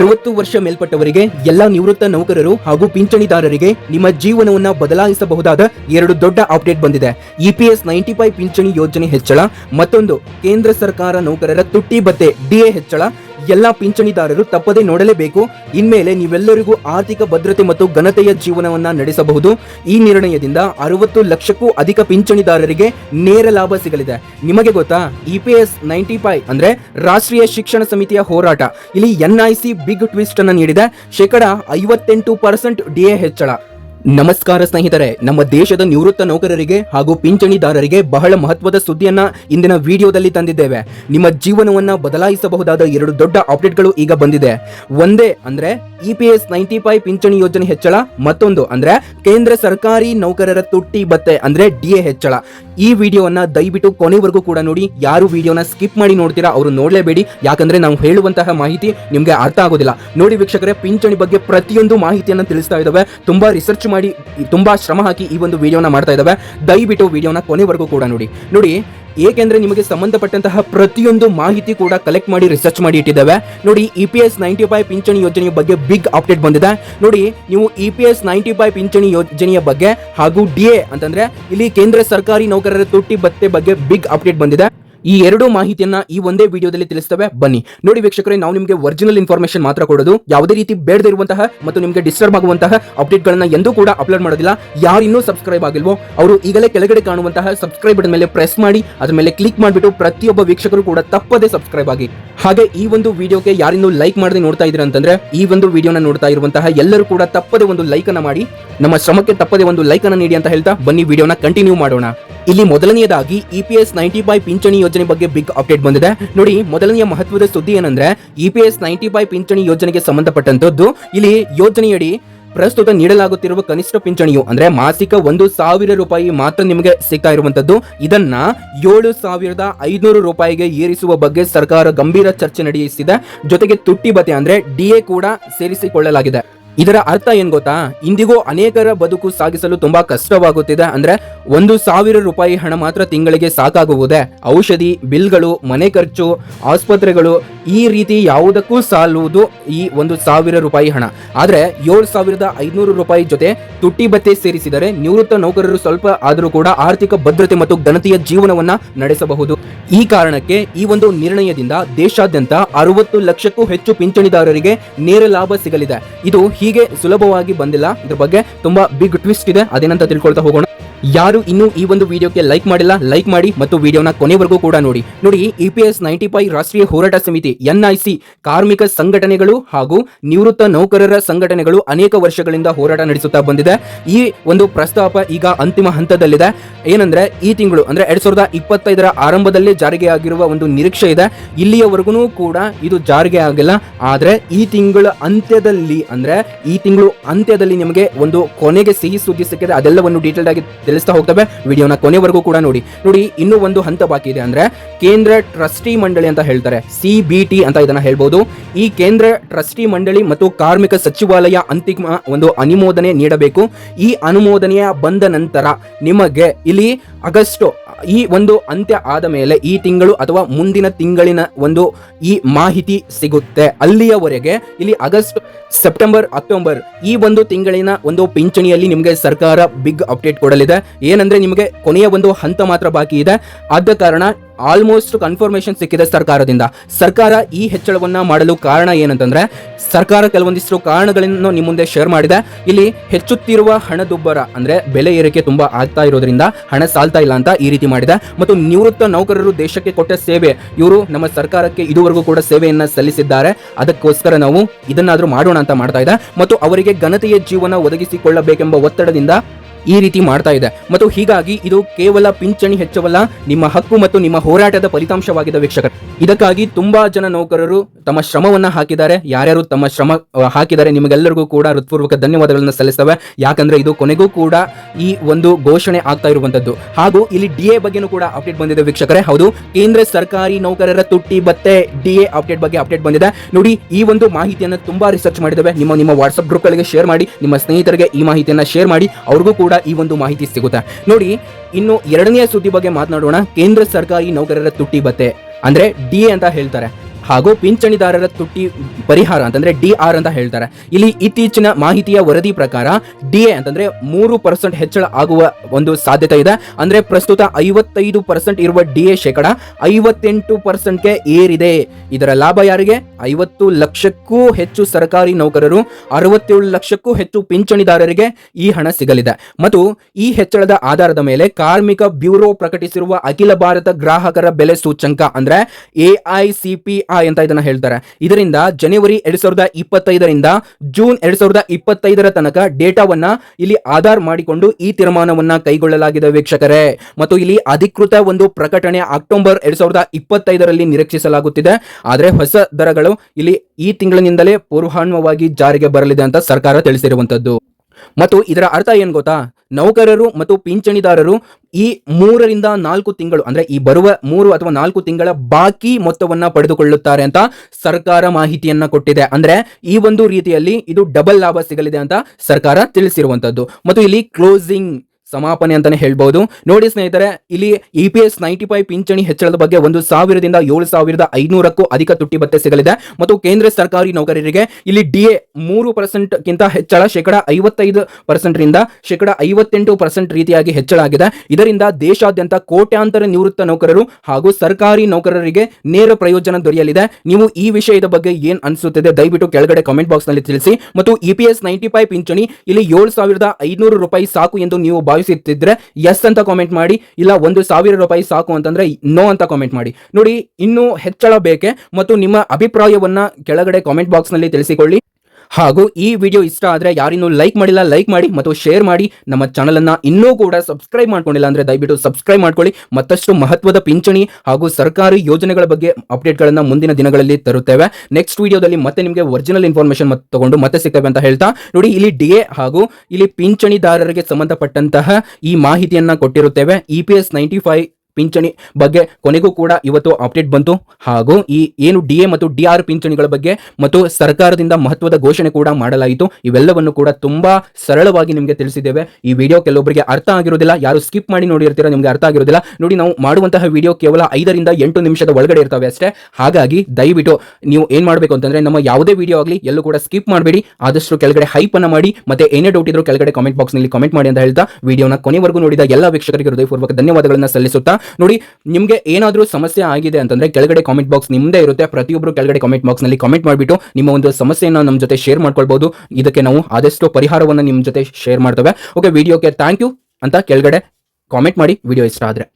ಅರವತ್ತು ವರ್ಷ ಮೇಲ್ಪಟ್ಟವರಿಗೆ ಎಲ್ಲ ನಿವೃತ್ತ ನೌಕರರು ಹಾಗೂ ಪಿಂಚಣಿದಾರರಿಗೆ ನಿಮ್ಮ ಜೀವನವನ್ನ ಬದಲಾಯಿಸಬಹುದಾದ ಎರಡು ದೊಡ್ಡ ಅಪ್ಡೇಟ್ ಬಂದಿದೆ. ಇಪಿಎಸ್ ನೈಂಟಿ ಫೈವ್ ಪಿಂಚಣಿ ಯೋಜನೆ ಹೆಚ್ಚಳ, ಮತ್ತೊಂದು ಕೇಂದ್ರ ಸರ್ಕಾರ ನೌಕರರ ತುಟ್ಟಿ ಭತ್ತೆ ಡಿಎ ಹೆಚ್ಚಳ ಎಲ್ಲ ಪಿಂಚಣಿದಾರರು ತಪ್ಪದೇ ನೋಡಲೇಬೇಕು. ಇನ್ಮೇಲೆ ನೀವೆಲ್ಲರಿಗೂ ಆರ್ಥಿಕ ಭದ್ರತೆ ಮತ್ತು ಘನತೆಯ ಜೀವನವನ್ನ ನಡೆಸಬಹುದು. ಈ ನಿರ್ಣಯದಿಂದ ಅರವತ್ತು ಲಕ್ಷಕ್ಕೂ ಅಧಿಕ ಪಿಂಚಣಿದಾರರಿಗೆ ನೇರ ಲಾಭ ಸಿಗಲಿದೆ. ನಿಮಗೆ ಗೊತ್ತಾ ಇಪಿಎಸ್ ನೈಂಟಿ ಫೈವ್ ಅಂದ್ರೆ ರಾಷ್ಟ್ರೀಯ ಶಿಕ್ಷಣ ಸಮಿತಿಯ ಹೋರಾಟ. ಇಲ್ಲಿ ಎನ್ಐಸಿ ಬಿಗ್ ಟ್ವಿಸ್ಟ್ ಅನ್ನು ನೀಡಿದೆ. ಶೇಕಡ ಐವತ್ತೆಂಟು ಪರ್ಸೆಂಟ್ ಡಿಎ ಹೆಚ್ಚಳ. ನಮಸ್ಕಾರ ಸ್ನೇಹಿತರೆ, ನಮ್ಮ ದೇಶದ ನಿವೃತ್ತ ನೌಕರರಿಗೆ ಹಾಗೂ ಪಿಂಚಣಿದಾರರಿಗೆ ಬಹಳ ಮಹತ್ವದ ಸುದ್ದಿಯನ್ನ ಇಂದಿನ ವಿಡಿಯೋದಲ್ಲಿ ತಂದಿದ್ದೇವೆ. ನಿಮ್ಮ ಜೀವನವನ್ನ ಬದಲಾಯಿಸಬಹುದಾದ ಎರಡು ದೊಡ್ಡ ಅಪ್ಡೇಟ್ಗಳು ಈಗ ಬಂದಿದೆ. ಒಂದೇ ಅಂದ್ರೆ ಇಪಿಎಸ್ ನೈಂಟಿ ಫೈವ್ ಪಿಂಚಣಿ ಯೋಜನೆ ಹೆಚ್ಚಳ, ಮತ್ತೊಂದು ಅಂದ್ರೆ ಕೇಂದ್ರ ಸರ್ಕಾರಿ ನೌಕರರ ತುಟ್ಟಿ ಬತ್ತೆ ಅಂದ್ರೆ ಡಿಎ ಹೆಚ್ಚಳ. ಈ ವಿಡಿಯೋವನ್ನ ದಯವಿಟ್ಟು ಕೊನೆವರೆಗೂ ಕೂಡ ನೋಡಿ, ಯಾರು ವಿಡಿಯೋನ ಸ್ಕಿಪ್ ಮಾಡಿ ನೋಡ್ತೀರಾ ಅವರು ನೋಡಲೇಬೇಡಿ, ಯಾಕಂದ್ರೆ ನಾವು ಹೇಳುವಂತಹ ಮಾಹಿತಿ ನಿಮ್ಗೆ ಅರ್ಥ ಆಗೋದಿಲ್ಲ. ನೋಡಿ ವೀಕ್ಷಕರೇ, ಪಿಂಚಣಿ ಬಗ್ಗೆ ಪ್ರತಿಯೊಂದು ಮಾಹಿತಿಯನ್ನು ತಿಳಿಸ್ತಾ ಇದ್ದಾವೆ. ತುಂಬಾ ರಿಸರ್ಚ್ ಮಾಡಿ ತುಂಬಾ ಶ್ರಮ ಹಾಕಿ ಈ ಒಂದು ವಿಡಿಯೋನ ಮಾಡ್ತಾ ಇದ್ದಾವೆ ದಯವಿಟ್ಟು ವಿಡಿಯೋನ ಕೊನೆವರೆಗೂ ಕೂಡ ನೋಡಿ. ನೋಡಿ, ಏಕೆಂದ್ರೆ ನಿಮಗೆ ಸಂಬಂಧಪಟ್ಟಂತಹ ಪ್ರತಿಯೊಂದು ಮಾಹಿತಿ ಕೂಡ ಕಲೆಕ್ಟ್ ಮಾಡಿ ರಿಸರ್ಚ್ ಮಾಡಿ ಇಟ್ಟಿದ್ದಾವೆ ನೋಡಿ E P S ninety five ಪಿಂಚಣಿ ಯೋಜನೆಯ ಬಗ್ಗೆ ಬಿಗ್ ಅಪ್ಡೇಟ್ ಬಂದಿದೆ. ನೋಡಿ, ನೀವು E P S ninety five ಪಿಂಚಣಿ ಯೋಜನೆಯ ಬಗ್ಗೆ ಹಾಗೂ ಡಿ ಎ ಅಂತಂದ್ರೆ ಇಲ್ಲಿ ಕೇಂದ್ರ ಸರ್ಕಾರಿ ನೌಕರರ ತುಟ್ಟಿ ಭತ್ತೆ ಬಗ್ಗೆ ಬಿಗ್ ಅಪ್ಡೇಟ್ ಬಂದಿದೆ. ಈ ಎರಡು ಮಾಹಿತಿಯನ್ನ ಈ ಒಂದೇ ವಿಡಿಯೋದಲ್ಲಿ ತಿಳಿಸ್ತವೆ. ಬನ್ನಿ. ನೋಡಿ ವೀಕ್ಷಕರೇ, ನಾವು ನಿಮಗೆ ಒರಿಜಿನಲ್ ಇನ್ಫಾರ್ಮೇಶನ್ ಮಾತ್ರ ಕೊಡೋದು. ಯಾವುದೇ ರೀತಿ ಬೇಡದಿರುವಂತಹ ಮತ್ತು ನಿಮಗೆ ಡಿಸ್ಟರ್ಬ್ ಆಗುವಂತಹ ಅಪ್ಡೇಟ್ ಗಳನ್ನ ಎಂದೂ ಕೂಡ ಅಪ್ಲೋಡ್ ಮಾಡೋದಿಲ್ಲ. ಯಾರು ಇನ್ನೂ ಸಬ್ಸ್ಕ್ರೈಬ್ ಆಗಿಲ್ವೋ, ಅವರು ಈಗಲೇ ಕೆಳಗಡೆ ಕಾಣುವಂತಹ ಸಬ್ಸ್ಕ್ರೈಬ್ ಬಟನ್ ಮೇಲೆ ಪ್ರೆಸ್ ಮಾಡಿ, ಅದ್ರ ಮೇಲೆ ಕ್ಲಿಕ್ ಮಾಡಿಬಿಟ್ಟು ಪ್ರತಿಯೊಬ್ಬ ವೀಕ್ಷಕರು ಕೂಡ ತಪ್ಪದೇ ಸಬ್ಸ್ಕ್ರೈಬ್ ಆಗಿ. ಹಾಗೆ ಈ ಒಂದು ವಿಡಿಯೋಗೆ ಯಾರಿನ್ನೂ ಲೈಕ್ ಮಾಡದೆ ನೋಡ್ತಾ ಇದ್ದೀರಾ ಅಂತಂದ್ರೆ, ಈ ಒಂದು ವಿಡಿಯೋನ ನೋಡ್ತಾ ಇರುವಂತಹ ಎಲ್ಲರೂ ಕೂಡ ತಪ್ಪದೆ ಒಂದು ಲೈಕ್ ಅನ್ನ ಮಾಡಿ. ನಮ್ಮ ಶ್ರಮಕ್ಕೆ ತಪ್ಪದೆ ಒಂದು ಲೈಕ್ ಅನ್ನ ನೀಡಿ ಅಂತ ಹೇಳ್ತಾ ಬನ್ನಿ, ವಿಡಿಯೋನ ಕಂಟಿನ್ಯೂ ಮಾಡೋಣ. ಇಲ್ಲಿ ಮೊದಲನೆಯದಾಗಿ ಇ ಪಿ ನೈಂಟಿ ಫೈವ್ ಪಿಂಚಣಿ ಯೋಜನೆ ಬಗ್ಗೆ ಬಿಗ್ ಅಪ್ಡೇಟ್ ಬಂದಿದೆ. ನೋಡಿ, ಮೊದಲನೆಯ ಮಹತ್ವದ ಸುದ್ದಿ ಏನಂದ್ರೆ, ಇ ಪಿ ನೈಂಟಿ ಫೈವ್ ಪಿಂಚಣಿ ಯೋಜನೆಗೆ ಸಂಬಂಧಪಟ್ಟಂತದ್ದು ಇಲ್ಲಿ ಯೋಜನೆಯಡಿ ಪ್ರಸ್ತುತ ನೀಡಲಾಗುತ್ತಿರುವ ಕನಿಷ್ಠ ಪಿಂಚಣಿಯು ಅಂದ್ರೆ ಮಾಸಿಕ ಒಂದು ಸಾವಿರ ರೂಪಾಯಿ ಮಾತ್ರ ನಿಮಗೆ ಸಿಗ್ತಾ ಇರುವಂತದ್ದು ಇದನ್ನ ಏಳು ಸಾವಿರದ ಐನೂರು ರೂಪಾಯಿಗೆ ಏರಿಸುವ ಬಗ್ಗೆ ಸರ್ಕಾರ ಗಂಭೀರ ಚರ್ಚೆ ನಡೆಸಿದೆ. ಜೊತೆಗೆ ತುಟ್ಟಿ ಬತೆ ಅಂದ್ರೆ ಡಿಎ ಕೂಡ ಸೇರಿಸಿಕೊಳ್ಳಲಾಗಿದೆ. ಇದರ ಅರ್ಥ ಏನ್ ಗೊತ್ತಾ? ಇಂದಿಗೂ ಅನೇಕರ ಬದುಕು ಸಾಗಿಸಲು ತುಂಬಾ ಕಷ್ಟವಾಗುತ್ತಿದೆ. ಅಂದ್ರೆ ಒಂದು ಸಾವಿರ ರೂಪಾಯಿ ಹಣ ಮಾತ್ರ ತಿಂಗಳಿಗೆ ಸಾಕಾಗುವುದೇ? ಔಷಧಿ, ಬಿಲ್ಗಳು, ಮನೆ ಖರ್ಚು, ಆಸ್ಪತ್ರೆಗಳು, ಈ ರೀತಿ ಯಾವುದಕ್ಕೂ ಸಾಲುವುದು ಈ ಒಂದು ಸಾವಿರ ರೂಪಾಯಿ ಹಣ. ಆದ್ರೆ ಏಳು ಸಾವಿರದ ಐನೂರು ರೂಪಾಯಿ ಜೊತೆ ತುಟ್ಟಿ ಬತ್ತೆ ಸೇರಿಸಿದರೆ ನಿವೃತ್ತ ನೌಕರರು ಸ್ವಲ್ಪ ಆದರೂ ಕೂಡ ಆರ್ಥಿಕ ಭದ್ರತೆ ಮತ್ತು ಘನತೆಯ ಜೀವನವನ್ನ ನಡೆಸಬಹುದು. ಈ ಕಾರಣಕ್ಕೆ ಈ ಒಂದು ನಿರ್ಣಯದಿಂದ ದೇಶಾದ್ಯಂತ ಅರವತ್ತು ಲಕ್ಷಕ್ಕೂ ಹೆಚ್ಚು ಪಿಂಚಣಿದಾರರಿಗೆ ನೇರ ಲಾಭ ಸಿಗಲಿದೆ. ಇದು ಹೀಗೆ ಸುಲಭವಾಗಿ ಬಂದಿಲ್ಲ. ಇದ್ರ ಬಗ್ಗೆ ತುಂಬಾ ಬಿಗ್ ಟ್ವಿಸ್ಟ್ ಇದೆ. ಅದೇನಂತ ತಿಳ್ಕೊಳ್ತಾ ಹೋಗೋಣ. ಯಾರು ಇನ್ನೂ ಈ ಒಂದು ವಿಡಿಯೋಕ್ಕೆ ಲೈಕ್ ಮಾಡಿಲ್ಲ ಲೈಕ್ ಮಾಡಿ ಮತ್ತು ವಿಡಿಯೋನ ಕೊನೆವರೆಗೂ ಕೂಡ ನೋಡಿ. ನೋಡಿ E P S ninety five ರಾಷ್ಟ್ರೀಯ ಹೋರಾಟ ಸಮಿತಿ ಎನ್ಐಸಿ ಕಾರ್ಮಿಕ ಸಂಘಟನೆಗಳು ಹಾಗೂ ನಿವೃತ್ತ ನೌಕರರ ಸಂಘಟನೆಗಳು ಅನೇಕ ವರ್ಷಗಳಿಂದ ಹೋರಾಟ ನಡೆಸುತ್ತಾ ಬಂದಿದೆ. ಈ ಒಂದು ಪ್ರಸ್ತಾಪ ಈಗ ಅಂತಿಮ ಹಂತದಲ್ಲಿದೆ. ಏನಂದ್ರೆ, ಈ ತಿಂಗಳು, ಅಂದ್ರೆ ಎರಡ್ ಸಾವಿರದ ಇಪ್ಪತ್ತೈದರ ಆರಂಭದಲ್ಲಿ ಜಾರಿಗೆ ಆಗಿರುವ ಒಂದು ನಿರೀಕ್ಷೆ ಇದೆ. ಇಲ್ಲಿಯವರೆಗೂ ಕೂಡ ಇದು ಜಾರಿಗೆ ಆಗಿಲ್ಲ. ಆದ್ರೆ, ಈ ತಿಂಗಳ ಅಂತ್ಯದಲ್ಲಿ, ಅಂದ್ರೆ ಈ ತಿಂಗಳು ಅಂತ್ಯದಲ್ಲಿ ನಿಮಗೆ ಒಂದು ಕೊನೆಗೆ ಸಿಹಿ ಸುದ್ದಿ ಸಿಕ್ಕಿದೆ ಅದೆಲ್ಲವನ್ನು ಡೀಟೇಲ್ ಆಗಿ ತಿಳಿಸ್ತಾ ಹೋಗ್ತವೆ. ವಿಡಿಯೋನ ಕೊನೆವರೆಗೂ ಕೂಡ ನೋಡಿ. ನೋಡಿ, ಇನ್ನೂ ಒಂದು ಹಂತ ಬಾಕಿ ಇದೆ ಅಂದ್ರೆ ಕೇಂದ್ರ ಟ್ರಸ್ಟಿ ಮಂಡಳಿ ಅಂತ ಹೇಳ್ತಾರೆ. ಸಿ ಬಿ ಟಿ ಅಂತ ಇದನ್ನ ಹೇಳ್ಬೋದು. ಈ ಕೇಂದ್ರ ಟ್ರಸ್ಟಿ ಮಂಡಳಿ ಮತ್ತು ಕಾರ್ಮಿಕ ಸಚಿವಾಲಯ ಅಂತಿಮ ಒಂದು ಅನುಮೋದನೆ ನೀಡಬೇಕು. ಈ ಅನುಮೋದನೆಯ ಬಂದ ನಂತರ ನಿಮಗೆ ಇಲ್ಲಿ ಆಗಸ್ಟ್ ಈ ಒಂದು ಅಂತ್ಯ ಆದ ಮೇಲೆ ಈ ತಿಂಗಳು ಅಥವಾ ಮುಂದಿನ ತಿಂಗಳಿನ ಒಂದು ಈ ಮಾಹಿತಿ ಸಿಗುತ್ತೆ. ಅಲ್ಲಿಯವರೆಗೆ ಇಲ್ಲಿ ಆಗಸ್ಟ್, ಸೆಪ್ಟೆಂಬರ್, ಅಕ್ಟೋಬರ್ ಈ ಒಂದು ತಿಂಗಳಿನ ಒಂದು ಪಿಂಚಣಿಯಲ್ಲಿ ನಿಮಗೆ ಸರ್ಕಾರ ಬಿಗ್ ಅಪ್ಡೇಟ್ ಕೊಡಲಿದೆ. ಏನಂದ್ರೆ ನಿಮಗೆ ಕೊನೆಯ ಒಂದು ಹಂತ ಮಾತ್ರ ಬಾಕಿ ಇದೆ. ಆದ ಕಾರಣ ಆಲ್ಮೋಸ್ಟ್ ಕನ್ಫರ್ಮೇಶನ್ ಸಿಕ್ಕಿದೆ ಸರ್ಕಾರದಿಂದ. ಸರ್ಕಾರ ಈ ಹೆಚ್ಚಳವನ್ನ ಮಾಡಲು ಕಾರಣ ಏನಂತಂದ್ರೆ ಸರ್ಕಾರ ಕೆಲವೊಂದಿಷ್ಟು ಕಾರಣಗಳನ್ನು ನಿಮ್ಮ ಮುಂದೆ ಶೇರ್ ಮಾಡಿದೆ. ಇಲ್ಲಿ ಹೆಚ್ಚುತ್ತಿರುವ ಹಣದುಬ್ಬರ ಅಂದ್ರೆ ಬೆಲೆ ಏರಿಕೆ ತುಂಬಾ ಆಗ್ತಾ ಇರೋದ್ರಿಂದ ಹಣ ಸಾಲ್ತಾ ಇಲ್ಲ ಅಂತ ಈ ರೀತಿ ಮಾಡಿದೆ. ಮತ್ತು ನಿವೃತ್ತ ನೌಕರರು ದೇಶಕ್ಕೆ ಕೊಟ್ಟ ಸೇವೆ, ಇವರು ನಮ್ಮ ಸರ್ಕಾರಕ್ಕೆ ಇದುವರೆಗೂ ಕೂಡ ಸೇವೆಯನ್ನ ಸಲ್ಲಿಸಿದ್ದಾರೆ. ಅದಕ್ಕೋಸ್ಕರ ನಾವು ಇದನ್ನಾದ್ರೂ ಮಾಡೋಣ ಅಂತ ಮಾಡ್ತಾ ಇದೆ ಮತ್ತು ಅವರಿಗೆ ಘನತೆಯ ಜೀವನ ಒದಗಿಸಿಕೊಳ್ಳಬೇಕೆಂಬ ಒತ್ತಡದಿಂದ ಈ ರೀತಿ ಮಾಡ್ತಾ ಇದೆ. ಮತ್ತು ಹೀಗಾಗಿ ಇದು ಕೇವಲ ಪಿಂಚಣಿ ಹೆಚ್ಚವಲ್ಲ ನಿಮ್ಮ ಹಕ್ಕು ಮತ್ತು ನಿಮ್ಮ ಹೋರಾಟದ ಫಲಿತಾಂಶವಾಗಿದೆ ವೀಕ್ಷಕರು. ಇದಕ್ಕಾಗಿ ತುಂಬಾ ಜನ ನೌಕರರು ತಮ್ಮ ಶ್ರಮವನ್ನ ಹಾಕಿದ್ದಾರೆ. ಯಾರ್ಯಾರು ತಮ್ಮ ಶ್ರಮ ಹಾಕಿದ್ದಾರೆ ನಿಮಗೆಲ್ಲರಿಗೂ ಕೂಡ ಹೃತ್ಪೂರ್ವಕ ಧನ್ಯವಾದಗಳನ್ನು ಸಲ್ಲಿಸ್ತವೆ. ಯಾಕಂದ್ರೆ ಇದು ಕೊನೆಗೂ ಕೂಡ ಈ ಒಂದು ಘೋಷಣೆ ಆಗ್ತಾ ಇರುವಂತದ್ದು. ಹಾಗೂ ಇಲ್ಲಿ ಡಿ ಎ ಬಗ್ಗೆನೂ ಕೂಡ ಅಪ್ಡೇಟ್ ಬಂದಿದೆ ವೀಕ್ಷಕರೇ. ಹೌದು, ಕೇಂದ್ರ ಸರ್ಕಾರಿ ನೌಕರರ ತುಟ್ಟಿ ಭತ್ತೆ ಡಿ ಎ ಅಪ್ಡೇಟ್ ಬಗ್ಗೆ ಅಪ್ಡೇಟ್ ಬಂದಿದೆ. ನೋಡಿ, ಈ ಒಂದು ಮಾಹಿತಿಯನ್ನು ತುಂಬಾ ರಿಸರ್ಚ್ ಮಾಡಿದ್ದೇವೆ. ನಿಮ್ಮ ನಿಮ್ಮ ವಾಟ್ಸ್ಆಪ್ ಗ್ರೂಪ್ಗಳಿಗೆ ಶೇರ್ ಮಾಡಿ, ನಿಮ್ಮ ಸ್ನೇಹಿತರಿಗೆ ಈ ಮಾಹಿತಿಯನ್ನ ಶೇರ್ ಮಾಡಿ, ಅವ್ರಿಗೂ ಕೂಡ ಈ ಒಂದು ಮಾಹಿತಿ ಸಿಗುತ್ತೆ. ನೋಡಿ, ಇನ್ನು ಎರಡನೇ ಸುದ್ದಿ ಬಗ್ಗೆ ಮಾತನಾಡೋಣ. ಕೇಂದ್ರ ಸರ್ಕಾರಿ ನೌಕರರ ತುಟ್ಟಿ ಬತ್ತೆ. ಅಂದ್ರೆ ಡಿ ಅಂತ ಹೇಳ್ತಾರೆ. ಹಾಗೂ ಪಿಂಚಣಿದಾರರ ತುಟ್ಟಿ ಪರಿಹಾರ ಅಂತಂದ್ರೆ ಡಿ ಆರ್ ಅಂತ ಹೇಳ್ತಾರೆ. ಇಲ್ಲಿ ಇತ್ತೀಚಿನ ಮಾಹಿತಿಯ ವರದಿ ಪ್ರಕಾರ ಡಿ ಎ ಅಂತಂದ್ರೆ ಮೂರು ಪರ್ಸೆಂಟ್ ಹೆಚ್ಚಳ ಆಗುವ ಒಂದು ಸಾಧ್ಯತೆ ಇದೆ. ಅಂದ್ರೆ ಪ್ರಸ್ತುತ ಐವತ್ತೈದು ಪರ್ಸೆಂಟ್ ಇರುವ ಡಿ ಎ ಶೇಕಡ ಐವತ್ತೆಂಟು ಪರ್ಸೆಂಟ್ಗೆ ಏರಿದೆ. ಇದರ ಲಾಭ ಯಾರಿಗೆ? ಐವತ್ತು ಲಕ್ಷಕ್ಕೂ ಹೆಚ್ಚು ಸರ್ಕಾರಿ ನೌಕರರು, ಅರವತ್ತೇಳು ಲಕ್ಷಕ್ಕೂ ಹೆಚ್ಚು ಪಿಂಚಣಿದಾರರಿಗೆ ಈ ಹಣ ಸಿಗಲಿದೆ. ಮತ್ತು ಈ ಹೆಚ್ಚಳದ ಆಧಾರದ ಮೇಲೆ ಕಾರ್ಮಿಕ ಬ್ಯೂರೋ ಪ್ರಕಟಿಸಿರುವ ಅಖಿಲ ಭಾರತ ಗ್ರಾಹಕರ ಬೆಲೆ ಸೂಚ್ಯಂಕ ಅಂದ್ರೆ ಎಐಸಿಪಿಐ ಅಂತ ಇದನ್ನ ಹೇಳ್ತಾರೆ? ಇದರಿಂದ ಜನವರಿ ಎರಡ್ ಸಾವಿರದ ಇಪ್ಪತ್ತೈದರಿಂದ ಜೂನ್ ಎರಡ್ ಸಾವಿರದ ಇಪ್ಪತ್ತೈದರ ತನಕ ಡೇಟಾವನ್ನ ಇಲ್ಲಿ ಆಧಾರ್ ಮಾಡಿಕೊಂಡು ಈ ತೀರ್ಮಾನವನ್ನ ಕೈಗೊಳ್ಳಲಾಗಿದೆ ವೀಕ್ಷಕರೇ. ಮತ್ತು ಇಲ್ಲಿ ಅಧಿಕೃತ ಒಂದು ಪ್ರಕಟಣೆ ಅಕ್ಟೋಬರ್ ಎರಡ್ ಸಾವಿರದ ಇಪ್ಪತ್ತೈದರಲ್ಲಿ ನಿರೀಕ್ಷಿಸಲಾಗುತ್ತಿದೆ. ಆದರೆ ಹೊಸ ದರಗಳು ಇಲ್ಲಿ ಈ ತಿಂಗಳಿನಿಂದಲೇ ಪೂರ್ವಾನ್ವವಾಗಿ ಜಾರಿಗೆ ಬರಲಿದೆ ಅಂತ ಸರ್ಕಾರ ತಿಳಿಸಿರುವಂತದ್ದು. ಮತ್ತು ಇದರ ಅರ್ಥ ಏನು ಗೊತ್ತಾ? ನೌಕರರು ಮತ್ತು ಪಿಂಚಣಿದಾರರು ಈ ಮೂರರಿಂದ ನಾಲ್ಕು ತಿಂಗಳು, ಅಂದ್ರೆ ಈ ಬರುವ ಮೂರು ಅಥವಾ ನಾಲ್ಕು ತಿಂಗಳ ಬಾಕಿ ಮೊತ್ತವನ್ನ ಪಡೆದುಕೊಳ್ಳುತ್ತಾರೆ ಅಂತ ಸರ್ಕಾರ ಮಾಹಿತಿಯನ್ನ ಕೊಟ್ಟಿದೆ. ಅಂದ್ರೆ ಈ ಒಂದು ರೀತಿಯಲ್ಲಿ ಇದು ಡಬಲ್ ಲಾಭ ಸಿಗಲಿದೆ ಅಂತ ಸರ್ಕಾರ ತಿಳಿಸಿರುವಂತದ್ದು. ಮತ್ತು ಇಲ್ಲಿ ಕ್ಲೋಸಿಂಗ್ ಸಮಾಪನೆ ಅಂತಾನೆ ಹೇಳ್ಬಹುದು ನೋಡಿ ಸ್ನೇಹಿತರೆ, ಇಲ್ಲಿ E P S ninety five ಪಿಂಚಣಿ ಹೆಚ್ಚಳದ ಬಗ್ಗೆ ಒಂದು ಸಾವಿರದಿಂದ ಏಳು ಸಾವಿರದ ಐನೂರಕ್ಕೂ ಅಧಿಕ ತುಟ್ಟಿ ಭತ್ತೆ ಸಿಗಲಿದೆ. ಮತ್ತು ಕೇಂದ್ರ ಸರ್ಕಾರಿ ನೌಕರರಿಗೆ ಇಲ್ಲಿ ಡಿ ಎ ಮೂರು ಪರ್ಸೆಂಟ್ ಗಿಂತ ಹೆಚ್ಚಳ, ಶೇಕಡ ಐವತ್ತೈದು ಪರ್ಸೆಂಟ್ ರಿಂದ ಶೇಕಡ ಐವತ್ತೆಂಟು ಪರ್ಸೆಂಟ್ ರೀತಿಯಾಗಿ ಹೆಚ್ಚಳ ಆಗಿದೆ. ಇದರಿಂದ ದೇಶಾದ್ಯಂತ ಕೋಟ್ಯಾಂತರ ನಿವೃತ್ತ ನೌಕರರು ಹಾಗೂ ಸರ್ಕಾರಿ ನೌಕರರಿಗೆ ನೇರ ಪ್ರಯೋಜನ ದೊರೆಯಲಿದೆ. ನೀವು ಈ ವಿಷಯದ ಬಗ್ಗೆ ಏನ್ ಅನಿಸುತ್ತದೆ ದಯವಿಟ್ಟು ಕೆಳಗಡೆ ಕಾಮೆಂಟ್ ಬಾಕ್ಸ್ನಲ್ಲಿ ತಿಳಿಸಿ. ಮತ್ತು E P S ninety five ಪಿಂಚಣಿ ಇಲ್ಲಿ ಏಳು ಸಾವಿರದ ಐನೂರು ರೂಪಾಯಿ ಸಾಕು ಎಂದು ನೀವು ಭಾವಿಸುತ್ತಿದ್ರೆ ಎಸ್ ಅಂತ ಕಾಮೆಂಟ್ ಮಾಡಿ, ಇಲ್ಲ ಒಂದು ಸಾವಿರ ರೂಪಾಯಿ ಸಾಕು ಅಂತಂದ್ರೆ ನೋ ಅಂತ ಕಾಮೆಂಟ್ ಮಾಡಿ. ನೋಡಿ, ಇನ್ನೂ ಹೆಚ್ಚಳ ಬೇಕೆ, ಮತ್ತು ನಿಮ್ಮ ಅಭಿಪ್ರಾಯವನ್ನ ಕೆಳಗಡೆ ಕಾಮೆಂಟ್ ಬಾಕ್ಸ್ನಲ್ಲಿ ತಿಳಿಸಿಕೊಳ್ಳಿ. ಹಾಗೂ ಈ ವಿಡಿಯೋ ಇಷ್ಟ ಆದರೆ ಯಾರಿನ್ನೂ ಲೈಕ್ ಮಾಡಿಲ್ಲ ಲೈಕ್ ಮಾಡಿ ಮತ್ತು ಶೇರ್ ಮಾಡಿ. ನಮ್ಮ ಚಾನಲನ್ನು ಇನ್ನೂ ಕೂಡ ಸಬ್ಸ್ಕ್ರೈಬ್ ಮಾಡ್ಕೊಂಡಿಲ್ಲ ಅಂದರೆ ದಯವಿಟ್ಟು ಸಬ್ಸ್ಕ್ರೈಬ್ ಮಾಡ್ಕೊಳ್ಳಿ. ಮತ್ತಷ್ಟು ಮಹತ್ವದ ಪಿಂಚಣಿ ಹಾಗೂ ಸರ್ಕಾರಿ ಯೋಜನೆಗಳ ಬಗ್ಗೆ ಅಪ್ಡೇಟ್ಗಳನ್ನು ಮುಂದಿನ ದಿನಗಳಲ್ಲಿ ತರುತ್ತೇವೆ. ನೆಕ್ಸ್ಟ್ ವಿಡಿಯೋದಲ್ಲಿ ಮತ್ತೆ ನಿಮಗೆ ಒರಿಜಿನಲ್ ಇನ್ಫಾರ್ಮೇಷನ್ ತಗೊಂಡು ಮತ್ತೆ ಸಿಗ್ತೇವೆ ಅಂತ ಹೇಳ್ತಾ ನೋಡಿ, ಇಲ್ಲಿ ಡಿ ಎ ಹಾಗೂ ಇಲ್ಲಿ ಪಿಂಚಣಿದಾರರಿಗೆ ಸಂಬಂಧಪಟ್ಟಂತಹ ಈ ಮಾಹಿತಿಯನ್ನು ಕೊಟ್ಟಿರುತ್ತೇವೆ. E P S ninety five ಪಿಂಚಣಿ ಬಗ್ಗೆ ಕೊನೆಗೂ ಕೂಡ ಇವತ್ತು ಅಪ್ಡೇಟ್ ಬಂತು. ಹಾಗೂ ಈ ಏನು ಡಿ ಎ ಮತ್ತು ಡಿ ಆರ್ ಪಿಂಚಣಿಗಳ ಬಗ್ಗೆ ಮತ್ತು ಸರ್ಕಾರದಿಂದ ಮಹತ್ವದ ಘೋಷಣೆ ಕೂಡ ಮಾಡಲಾಯಿತು. ಇವೆಲ್ಲವನ್ನು ಕೂಡ ತುಂಬಾ ಸರಳವಾಗಿ ನಿಮಗೆ ತಿಳಿಸಿದ್ದೇವೆ. ಈ ವಿಡಿಯೋ ಕೆಲವೊಬ್ಬರಿಗೆ ಅರ್ಥ ಆಗಿರೋದಿಲ್ಲ ಯಾರು ಸ್ಕಿಪ್ ಮಾಡಿ ನೋಡಿರ್ತೀರ ನಿಮಗೆ ಅರ್ಥ ಆಗಿರೋದಿಲ್ಲ ನೋಡಿ, ನಾವು ಮಾಡುವಂತಹ ವಿಡಿಯೋ ಕೇವಲ ಐದರಿಂದ ಎಂಟು ನಿಮಿಷದ ಒಳಗಡೆ ಇರ್ತವೆ ಅಷ್ಟೇ. ಹಾಗಾಗಿ ದಯವಿಟ್ಟು ನೀವು ಏನ್ ಮಾಡಬೇಕು ಅಂತಂದ್ರೆ ನಮ್ಮ ಯಾವುದೇ ವಿಡಿಯೋ ಆಗಲಿ ಎಲ್ಲೂ ಕೂಡ ಸ್ಕಿಪ್ ಮಾಡಬೇಡಿ. ಆದಷ್ಟು ಕೆಳಗಡೆ ಹೈಪ್ ಅನ್ನ ಮಾಡಿ, ಮತ್ತೆ ಏನೇ ಡೌಟ್ ಇದ್ರೂ ಕೆಳಗಡೆ ಕಾಮೆಂಟ್ ಬಾಕ್ಸ್ನಲ್ಲಿ ಕಾಮೆಂಟ್ ಮಾಡಿ ಅಂತ ಹೇಳ್ತಾ ವಿಡಿಯೋನ ಕೊನೆವರೆಗೂ ನೋಡಿದ ಎಲ್ಲ ವೀಕ್ಷಕರಿಗೆ ಹೃದಯಪೂರ್ವಕ ಧನ್ಯವಾದಗಳನ್ನು ಸಲ್ಲಿಸುತ್ತಾ ನೋಡಿ, ನಿಮಗೆ ಏನಾದರೂ ಸಮಸ್ಯೆ ಆಗಿದೆ ಅಂತಂದ್ರೆ ಕೆಳಗಡೆ ಕಾಮೆಂಟ್ ಬಾಕ್ಸ್ ನಿಮ್ಮದೇ ಇರುತ್ತೆ. ಪ್ರತಿಯೊಬ್ಬರು ಕೆಳಗಡೆ ಕಾಮೆಂಟ್ ಬಾಕ್ಸ್ನಲ್ಲಿ ಕಾಮೆಂಟ್ ಮಾಡಿಬಿಟ್ಟು ನಿಮ್ಮ ಒಂದು ಸಮಸ್ಯೆಯನ್ನು ನಮ್ಮ ಜೊತೆ ಶೇರ್ ಮಾಡ್ಕೊಳ್ಬಹುದು ಇದಕ್ಕೆ ನಾವು ಆದಷ್ಟು ಪರಿಹಾರವನ್ನು ನಿಮ್ಮ ಜೊತೆ ಶೇರ್ ಮಾಡ್ತೇವೆ. ಓಕೆ ವಿಡಿಯೋಕ್ಕೆ ಥ್ಯಾಂಕ್ ಯು ಅಂತ ಕೆಳಗಡೆ ಕಾಮೆಂಟ್ ಮಾಡಿ. ವಿಡಿಯೋ ಇಷ್ಟ ಆದರೆ.